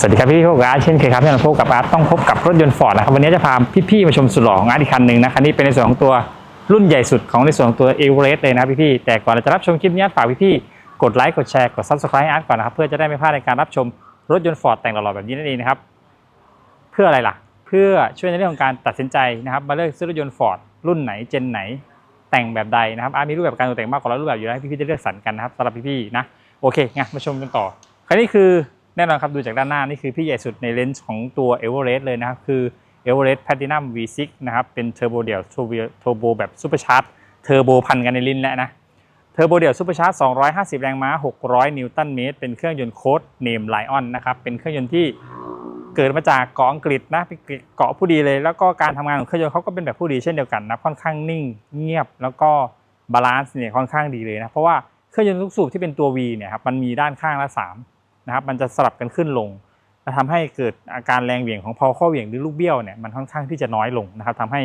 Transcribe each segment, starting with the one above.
สวัสดีครับพี่พวกอาร์ตเช่นเคยครับที่เราพบกับอาร์ตต้องพบกับรถยนต์ฟอร์ดนะครับวันนี้จะพาพี่ๆมาชมสุดหล่อของอาร์ตอีกคันหนึ่งนะคันนี้เป็นในส่วนของตัวรุ่นใหญ่สุดของในส่วนของตัวเอเวอเรสต์เลยนะพี่ๆแต่ก่อนเราจะรับชมคลิปนี้ฝากพี่ๆกดไลค์กดแชร์กดซับสไครต์อาร์ตก่อนนะครับเพื่อจะได้ไม่พลาดในการรับชมรถยนต์ฟอร์ดแต่งหล่อๆแบบนี้นั่นเองนะครับเพื่ออะไรล่ะ เพื่อช่วยในเรื่องของการตัดสินใจนะครับมาเลือกซื้อรถยนต์ฟอร์ดรุ่นไหนเจนไหนแต่งแบบใดนะครับอาร์ตมีรูปแบบการตกแต่งมากกว่าร้อยรูปแบบอยู่แล้วพี่ๆได้เลือกสรรกันนะครับสำหรับพี่ๆนะโอเคงั้นมาชมกันต่อคันนี้คือ แน่นอนครับดูจากด้านหน้านี่คือพี่ใหญ่สุดในเลนส์ของตัว e v e r e s t เลยนะครับ คือ e v e r e s t Platinum V6 นะครับเป็นเทอร์โบเดี่ยวเทอร์โบแบบซูเปอร์ชาร์จเทอร์โบพันกันในลิ้นแล้วนะเทอร์โบเดี่ยวซูเปอร์ชาร์จ250 แรงม้า 600 นิวตันเมตร เป็นเครื่องยนต์โค้ดเนมไลออนนะครับ เป็นเครื่องยนต์ที่เกิดมาจากเกาะอังกฤษนะเป็นเกาะผู้ดีเลย แล้วก็การทำงานของเครื่องยนต์เขาก็เป็นแบบผู้ดีเช่นเดียวกันนะ ค่อนข้างนิ่งเงียบ แล้วก็บาลานซ์เนี่ยค่อนข้างดีเลยนะ เพราะว่าเครื่องยนต์ลูกสูบที่เป็นตัว V เนี่ยครับ มันมีด้านข้างละสาม นะครับมันจะสลับกันขึ้นลงและทำให้เกิดอาการแรงเหวี่ยงของพอข้อเหวี่ยงหรือลูกเบี้ยวเนี่ยมันค่อนข้างที่จะน้อยลงนะครับทำให้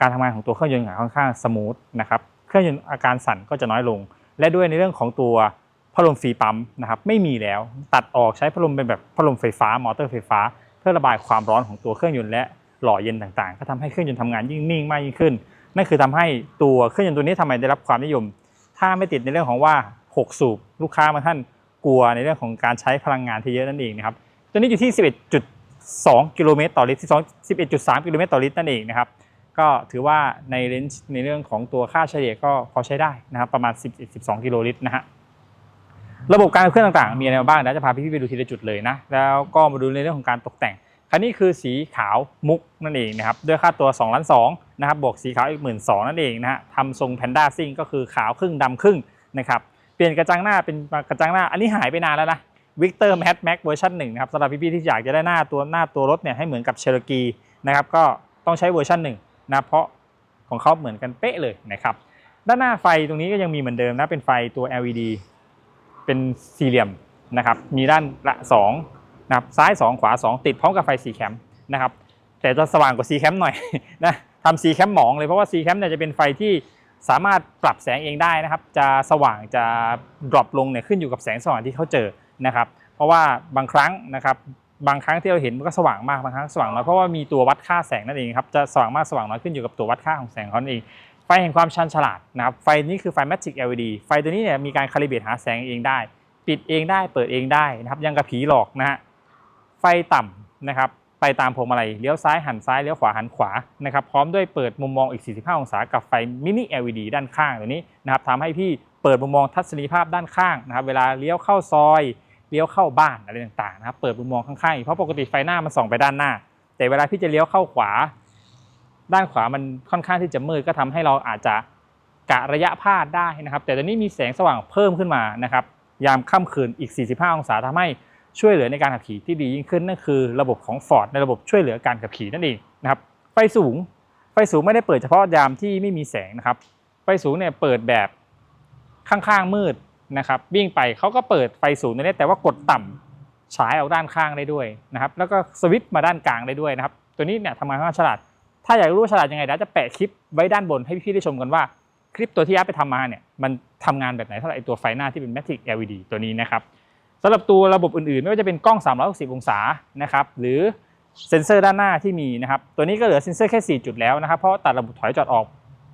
การทำงานของตัวเครื่องยนต์ค่อนข้างสมูทนะครับเครื่องยนต์อาการสั่นก็จะน้อยลง และด้วยในเรื่องของตัวพัดลมฟรีปั๊มนะครับไม่มีแล้วตัดออกใช้พัดลมเป็นแบบพัดลมไฟฟ้ามอเตอร์ไฟฟ้า เพื่อระบายความร้อนของตัวเครื่องยนต์และหล่อเย็นต่างๆ ก็ทำให้เครื่องยนต์ทำงานยิ่งนิ่งมากยิ่งขึ้นนั่นคือทำให้ตัวเครื่องยนต์ตัวนี้ทำไมได้รับความนิยม ถ้าไม่ติดในเรื่องของว่าหกสูบลูกค้าบาท่าน กลัวในเรื่องของการใช้พลังงานที่เยอะนั่นเองนะครับตัวนี้อยู่ที่ 11.2 กิโลเมตรต่อลิตร11.3 กิโลเมตรต่อลิตรนั่นเองนะครับก็ถือว่าในเรนจ์ในเรื่องของตัวค่าเฉลี่ยก็พอใช้ได้นะครับประมาณ11-12 กิโลลิตรนะฮะระบบการเคลื่อนต่างๆ มีอะไรบ้างเดี๋ยวจะพาพี่ๆไปดูทีละจุดเลยนะแล้วก็มาดูในเรื่องของการตกแต่งคันนี้คือสีขาวมุกนั่นเองนะครับด้วยค่าตัว2ล้าน2นะครับบวกสีขาวอีก1 2ื่นนั่นเองนะฮะทำทรงแพนด้าซิ่งก็คือขาวครึ่งดำครึ่งนะครับ เปลี่ยนกระจังหน้าเป็นกระจังหน้า อันนี้หายไปนานแล้วนะวิกเตอร์แมทแม็กเวอร์ชันหนึ่งนะครับสำหรับพี่ๆที่อยากจะได้หน้าตัวหน้าตัวรถเนี่ยให้เหมือนกับเช r o กีนะครับก็ต้องใช้เวอร์ชันหนึ่งนะเพราะของเขาเหมือนกันเป๊ะเลยนะครับด้านหน้าไฟตรงนี้ก็ยังมีเหมือนเดิมนะเป็นไฟตัว LED เป็นสี่เหลี่ยมนะครับมีด้านละ2นะครับซ้าย 2 ขวา 2 ติดพร้อมกับไฟสีแคมนะครับแต่จะสว่างกว่าสีแคมหน่อยนะทำสีแคมหมองเลยเพราะว่าสีแคมเนี่ยจะเป็นไฟที่ สามารถปรับแสงเองได้นะครับ จะสว่างจะดรอปลงเนี่ยขึ้นอยู่กับแสงสว่างที่เขาเจอนะครับ เพราะว่าบางครั้งนะครับบางครั้งที่เราเห็นมันก็สว่างมากบางครั้งสว่างน้อยเพราะว่ามีตัววัดค่าแสงนั่นเองครับจะสว่างมากสว่างน้อยขึ้นอยู่กับตัววัดค่าของแสงเขาเองไฟแห่งความชันฉลาดนะครับไฟนี้คือไฟ Magic LED ไฟตัวนี้เนี่ยมีการคาลิเบตหาแสงเองได้ ปิดเองได้เปิดเองได้นะครับยังกับผีหลอกนะฮะไฟต่ำนะครับ ไปตามพวงมาลัยเลี้ยวซ้ายหันซ้ายเลี้ยวขวาหันขวานะครับพร้อมด้วยเปิดมุมมองอีก 45 องศากับไฟมินิ LED ด้านข้างตัวนี้นะครับทำให้พี่เปิดมุมมองทัศนียภาพด้านข้างนะครับเวลาเลี้ยวเข้าซอยเลี้ยวเข้าบ้านอะไรต่างๆนะครับเปิดมุมมองข้างๆอีกเพราะปกติไฟหน้ามันส่องไปด้านหน้า แต่เวลาพี่จะเลี้ยวเข้าขวา ด้านขวามันค่อนข้างที่จะมืดก็ทำให้เราอาจจะกะระยะพลาดได้นะครับ แต่ตอนนี้มีแสงสว่างเพิ่มขึ้นมานะครับยามค่ำคืนอีก 45 องศาทำให้ ช่วยเหลือในการขับขี่ที่ดียิ่งขึ้นนั่นคือระบบของ Ford ในระบบช่วยเหลือการขับขี่นั่นเองนะครับไฟสูงไฟสูงไม่ได้เปิดเฉพาะยามที่ไม่มีแสงนะครับไฟสูงเนี่ยเปิดแบบข้างๆมืดนะครับวิ่งไปเขาก็เปิดไฟสูงตัวนี้แต่ว่ากดต่ำฉายออกด้านข้างได้ด้วยนะครับแล้วก็สวิตช์มาด้านกลางได้ด้วยนะครับตัวนี้เนี่ยทำงานค่อนข้างฉลาด ถ้าอยากรู้ฉลาดยังไงเดี๋ยวจะแปะคลิปไว้ด้านบนให้พี่ๆได้ชมกันว่าคลิปตัวที่ยัดไปทำมาเนี่ยมันทำงานแบบไหนเท่าไหร่ตัวไฟหน้าที่เป็น Matic LED ตัวนี้นะครับำหรับตัวระบบอื่นๆ ไม่ว่าจะเป็นกล้อง 360 องศานะครับหรือเซ็นเซอร์ด้านหน้าที่มีนะครับตัวนี้ก็เหลือเซ็นเซอร์แค่ 4 จุดแล้วนะครับเพราะตัดระบบถอยจอดออก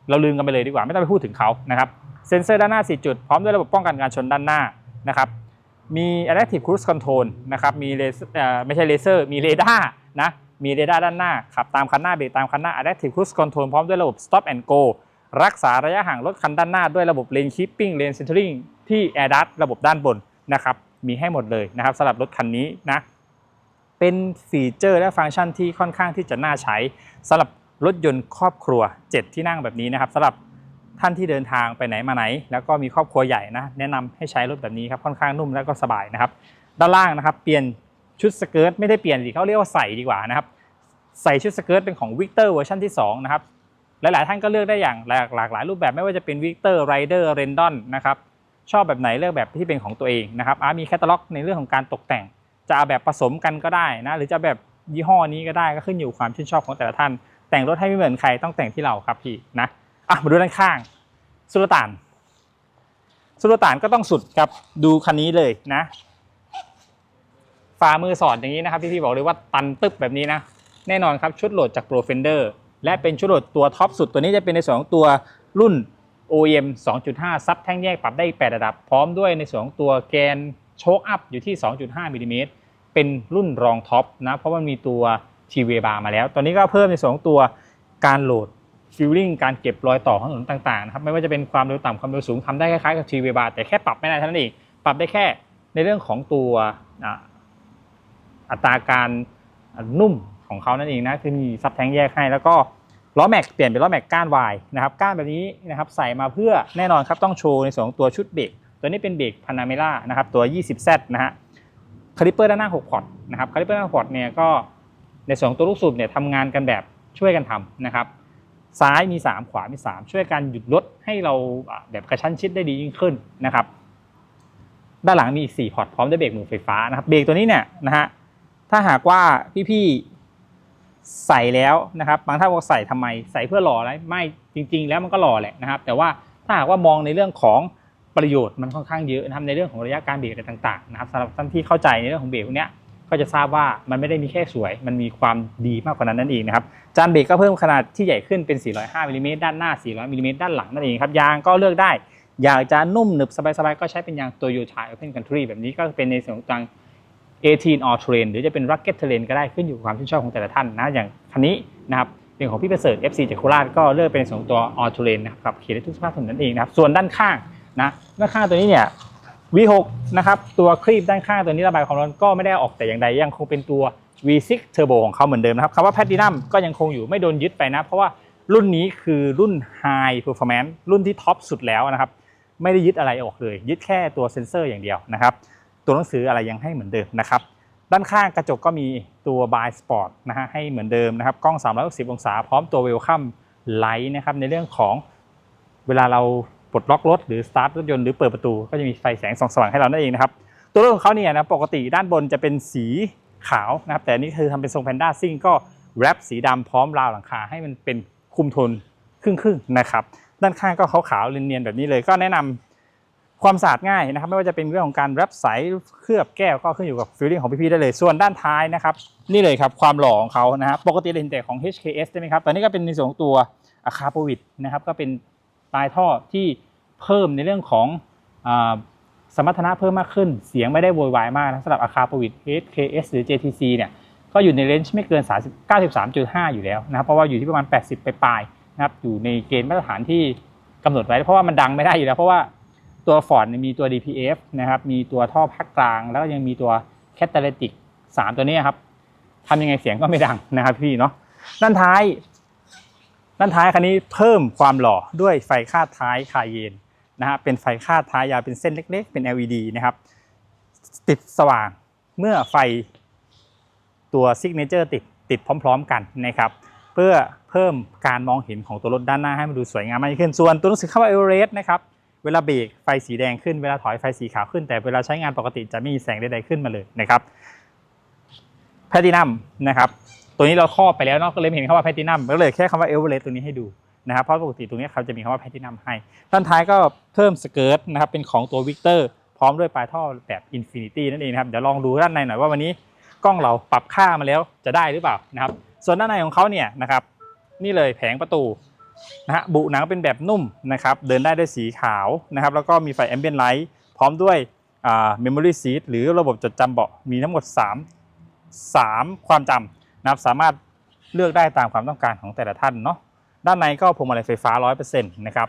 เราลืมกันไปเลยดีกว่าไม่ต้องไปพูดถึงเขานะครับเซ็นเซอร์ด้านหน้า 4 จุด พร้อมด้วยระบบป้องกันการชนด้านหน้านะครับมี Adaptive Cruise Control นะครับมีเลเซอร์เอ่อไม่ใช่เลเซอร์มีเรดาร์นะมีเรดาร์ด้านหน้าขับตามคันหน้าเบรกตามคันหน้า Adaptive Cruise Control พร้อมด้วยระบบ Stop and Go รักษาระยะห่างรถคันด้านหน้าด้วยระบบ Lane Keeping Lane Centering ที่ AirDAS ระบบด้านบนนะครับ มีให้หมดเลยนะครับสำหรับรถคันนี้นะเป็นฟีเจอร์และฟังก์ชันที่ค่อนข้างที่จะน่าใช้สำหรับรถยนต์ครอบครัว 7 ที่นั่งแบบนี้นะครับสำหรับท่านที่เดินทางไปไหนมาไหน แล้วก็มีครอบครัวใหญ่นะแนะนำให้ใช้รถแบบนี้ครับค่อนข้างนุ่มแล้วก็สบายนะครับ ด้านล่างนะครับ เปลี่ยนชุดสเกิร์ตไม่ได้เปลี่ยนสิเขาเรียกว่าใส่ดีกว่านะครับใส่ชุดสเกิร์ตเป็นของวิกเตอร์เวอร์ชันที่2นะครับหลายๆท่านก็เลือกได้อย่างหลากหลายรูปแบบไม่ว่าจะเป็นวิกเตอร์ไรเดอร์เรนดอนนะครับ ชอบแบบไหนเลือกแบบที่เป็นของตัวเองนะครับอาร์มีแคตตาล็อกในเรื่องของการตกแต่ง จะเอาแบบผสมกันก็ได้นะหรือจะแบบยี่ห้อนี้ก็ได้ก็ขึ้นอยู่ความชื่นชอบของแต่ละท่าน แต่งรถให้ไม่เหมือนใครต้องแต่งที่เราครับพี่นะอะมาดูด้านข้างสุลต่านสุลต่านก็ต้องสุดครับดูคันนี้เลยนะฟฝ่ามือสอดอย่างนี้นะครับพี่ๆบอกเลยว่าตันตึบแบบนี้นะแน่นอนครับชุดโหลดจาก Pro Fender และเป็นชุดโหลดตัวท็อปสุดตัวนี้จะเป็นในส่วนของตัวรุ่น OEM 2.5 ซับแท่งแยกปรับได้ 8 ระดับ พร้อมด้วยในส่วนของตัวแกนโชคอัพอยู่ที่ 2.5มิลลิเมตรเป็นรุ่นรองท็อปนะเพราะมันมีตัว t v bar มาแล้ว ตอนนี้ก็เพิ่มในส่วนของตัวการโหลดฟิลลิ่งการเก็บรอยต่อของถนนต่างๆนะครับไม่ว่าจะเป็นความเร็วต่ำความเร็วสูงทำได้คล้ายๆกับ t v bar แต่แค่ปรับไม่ได้เท่านั้นเองปรับได้แค่ในเรื่องของตัวอัตราการนุ่มของเขานั่นเองนะคือมีซับแทงแยกให้แล้วก็ ล้อแม็กเปลี่ยนเป็นล้อแม็กก้านวายนะครับก้านแบบนี้นะครับใส่มาเพื่อแน่นอนครับต้องโชว์ในส่วนของตัวชุดเบรกตัวนี้เป็นเบรกพานาเมล่านะครับตัว 20Z นะฮะคาลิปเปอร์ด้านหน้า 6 พอร์ตนะครับคาลิปเปอร์ด้านหน้า6พอร์ตเนี่ยก็ในส่วนของตัวลูกสูบเนี่ยทำงานกันแบบช่วยกันทำนะครับซ้ายมี 3 ขวามี 3 ช่วยกันหยุดรถให้เราแบบกระชั้นชิดได้ดียิ่งขึ้นนะครับด้านหลังมีอีก4พอร์ตพร้อมด้วยเบรกมือไฟฟ้านะครับเบรกตัวนี้เนี่ยนะฮะถ้าหากว่าพี่ๆ ใส่แล้วนะครับบางท่านบอกใส่ทำไมใส่เพื่อหล่ออะไรไม่จริง ๆ แล้วมันก็หล่อแหละนะครับ แต่ว่าถ้าหากว่ามองในเรื่องของประโยชน์มันค่อนข้างเยอะนะครับในเรื่องของระยะการเบรกอะไรต่างๆนะครับสำหรับท่านที่เข้าใจในเรื่องของเบรกพวกนี้ก็จะทราบว่ามันไม่ได้มีแค่สวย มันมีความดีมากกว่านั้นนั่นเองนะครับจานเบรกก็เพิ่มขนาดที่ใหญ่ขึ้นเป็น 405มิลลิเมตรด้านหน้า 400มิลลิเมตรด้านหลังนั่นเองครับยางก็เลือกได้ อยากจะนุ่มหนึบสบายๆก็ใช้เป็นยาง Toyota Open Country แบบนี้ก็เป็นในส่วนของ 18 All Terrain หรือจะเป็น Rugged Terrain ก็ได้ขึ้นอยู่กับความชื่นชอบของแต่ละท่านนะอย่างคันนี้นะครับเป็นของพี่ประเสริฐ FC จากโคราชก็เลือกเป็นส่วนของตัว All Terrain นะครับขี่ได้ทุกสภาพถนนนั่นเองนะครับส่วนด้านข้างนะด้านข้างตัวนี้เนี่ย V6 นะครับตัวครีบด้านข้างตัวนี้ระบายความร้อนก็ไม่ได้ออกแต่อย่างใดยังคงเป็นตัว V6 Turbo ของเขาเหมือนเดิมนะครับคำว่า Platinum ก็ยังคงอยู่ไม่โดนยึดไปนะ เพราะว่ารุ่นนี้คือรุ่น High Performance รุ่นที่ท็อปสุดแล้วนะครับ ไม่ได้ยึดอะไรออกเลย ยึดแค่ตัวเซ็นเซอร์อย่างเดียวนะครับ ตัวหนังสืออะไรยังให้เหมือนเดิมนะครับด้านข้างกระจกก็มีตัว By Sport นะฮะให้เหมือนเดิมนะครับกล้อง 360 องศา พร้อมตัว Welcome Light นะครับในเรื่องของเวลาเราปลดล็อกรถหรือสตาร์ทรถยนต์หรือเปิดประตูก็จะมีไฟแสงส่องสว่างให้เรานั่นเองนะครับตัวรถของเขาเนี่ยนะปกติด้านบนจะเป็นสีขาวนะครับแต่นี่คือทำเป็นทรงแพนด้าซิ่งก็แรปสีดำพร้อมราวหลังคาให้มันเป็นคุมโทนครึ่งๆนะครับด้านข้างก็ขาวๆเนียนๆแบบนี้เลยก็แนะนำ ความสะอาดง่ายนะครับ ไม่ว่าจะเป็นเรื่องของการแรปใสเคลือบแก้วก็ขึ้นอยู่กับฟีลลิ่งของพี่ๆได้เลย ส่วนด้านท้ายนะครับนี่เลยครับความหล่อของเขานะครับปกติเราเห็นแต่ของ HKS ใช่ไหมครับตอนนี้ก็เป็นในส่วนของตัวอาคาโปวิดนะครับก็เป็นปลายท่อที่เพิ่มในเรื่องของอสมรรถนะเพิ่มมากขึ้น เสียงไม่ได้โวยวายมากนะสำหรับอาคาโปวิด HKS หรือ JTC เนี่ยก็อยู่ในเลนจ์ไม่เกิน3 93.5 อยู่แล้วนะครับเพราะว่าอยู่ที่ประมาณ 80 ไปปลายๆนะครับอยู่ในเกณฑ์มาตรฐานที่กำหนดไว้เพราะว่ามันดังไม่ได้อยู่แล้วเพราะว่า ตัว Ford เนี่ยมีตัว DPF นะครับ มีตัวท่อภาคกลาง แล้วก็ยังมีตัว Catalytic 3 ตัวนี้ครับทำยังไงเสียงก็ไม่ดังนะครับพี่เนาะด้านท้าย ด้านท้ายคันนี้เพิ่มความหล่อด้วยไฟคาดท้ายคาเยนนะฮะเป็นไฟคาดท้ายยาวเป็นเส้นเล็ก ๆ เป็น LED นะครับ ติดสว่างเมื่อไฟตัวซิกเนเจอร์ติดติดพร้อม ๆ กันนะครับ เพื่อเพิ่มการมองเห็นของตัวรถด้านหน้าให้มันดูสวยงามมากขึ้น ส่วนตัวหนังสือคำว่าเอเวอเรสต์นะครับ เวลาเบรกไฟสีแดงขึ้นเวลาถอยไฟสีขาวขึ้น แต่เวลาใช้งานปกติจะไม่มีแสงใดๆขึ้นมาเลยนะครับแพลตินัมนะครับตัวนี้เราครอบไปแล้วเนาะก็เลยเห็นคำว่าแพลตินัมก็เลยแค่คำว่าเอเวอเรสต์ตัวนี้ให้ดูนะครับเพราะปกติตรงนี้เขาจะมีคำว่าแพลตินัมให้ด้านท้ายก็เพิ่มสเกิร์ตนะครับเป็นของตัววิกเตอร์พร้อมด้วยปลายท่อแบบอินฟินิตี้นั่นเองนะครับเดี๋ยวลองดูด้านในหน่อยว่าวันนี้กล้องเราปรับค่ามาแล้วจะได้หรือเปล่านะครับส่วนด้านในของเขาเนี่ยนะครับนี่เลยแผงประตู นะฮะบุหนังเป็นแบบนุ่มนะครับเดินได้ด้วยสีขาวนะครับแล้วก็มีไฟแอมเบียนไลท์พร้อมด้วยอ่า memory seat หรือระบบจดจำเบาะมีทั้งหมด 3 3 ความจำนะครับสามารถเลือกได้ตามความต้องการของแต่ละท่านเนาะด้านในก็พวงมาลัยไฟฟ้า 100%นะครับ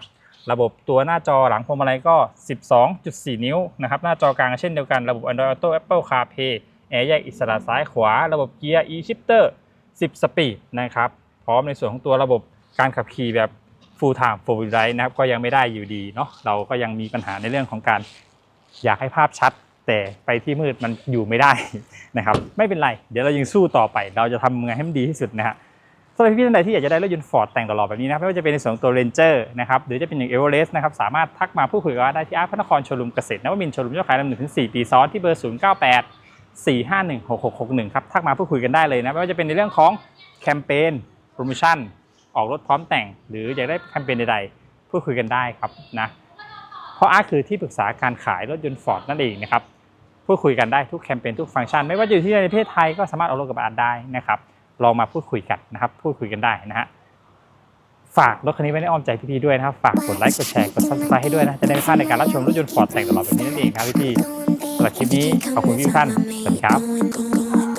ระบบตัวหน้าจอหลังพวงมาลัยก็ 12.4 นิ้วนะครับหน้าจอกลางเช่นเดียวกันระบบ Android Auto Apple CarPlay แอร์แยกอิสระซ้ายขวา ระบบเกียร์ e-shifter 10 สปีดนะครับพร้อมในส่วนของตัวระบบ การขับขี่แบบ full time full wheel drive นะครับก็ยังไม่ได้อยู่ดีเนาะเราก็ยังมีปัญหาในเรื่องของการอยากให้ภาพชัด แต่ไปที่มืดมันอยู่ไม่ได้นะครับไม่เป็นไร เดี๋ยวเรายังสู้ต่อไป เราจะทำยังไงให้มันดีที่สุดนะฮะสำหรับพี่ท่านใดที่อยากจะได้รถยนต์ฟอร์ดแต่งตลอดแบบนี้นะไม่ว่าจะเป็นในส่วนของตัว Ranger นะครับหรือจะเป็นอย่าง Everest นะครับสามารถทักมาพูดคุยกับเราได้ที่อาร์พระนครโชลุมเกษตรนวมินทร์โชลุมยอดขายลำหนึ่งถึงสี่ปีซ้อนที่เบอร์0 9 8 4 5 1 6 6 6 1ครับทักมาพูดคุยกันได้เลยนะไม่ว่าจะเป็นในเรื่องของแคมเปญโปรโมชั่น ออกรถพร้อมแต่ง หรืออยากได้แคมเปญใดๆพูดคุยกันได้ครับนะเพราะอาร์คือที่ปรึกษาการขายรถยนต์ฟอร์ดนั่นเองนะครับพูดคุยกันได้ทุกแคมเปญทุกฟังก์ชัน ไม่ว่าอยู่ที่ในประเทศไทยก็สามารถเอารถกับอาร์ได้นะครับลองมาพูดคุยกันนะครับ พูดคุยกันได้นะฮะฝากรถคันนี้ไว้ในอ้อมใจพี่ๆด้วยนะครับ ฝากกดไลค์กดแชร์กดซับสไครต์ให้ด้วยนะ จะได้ไม่พลาดในการรับชมรถยนต์ฟอร์ดแต่งตลอดแบบนี้นั่นเองครับพี่ๆสำหรับคลิปนี้ขอบคุณพี่ท่านสวัสดีครับ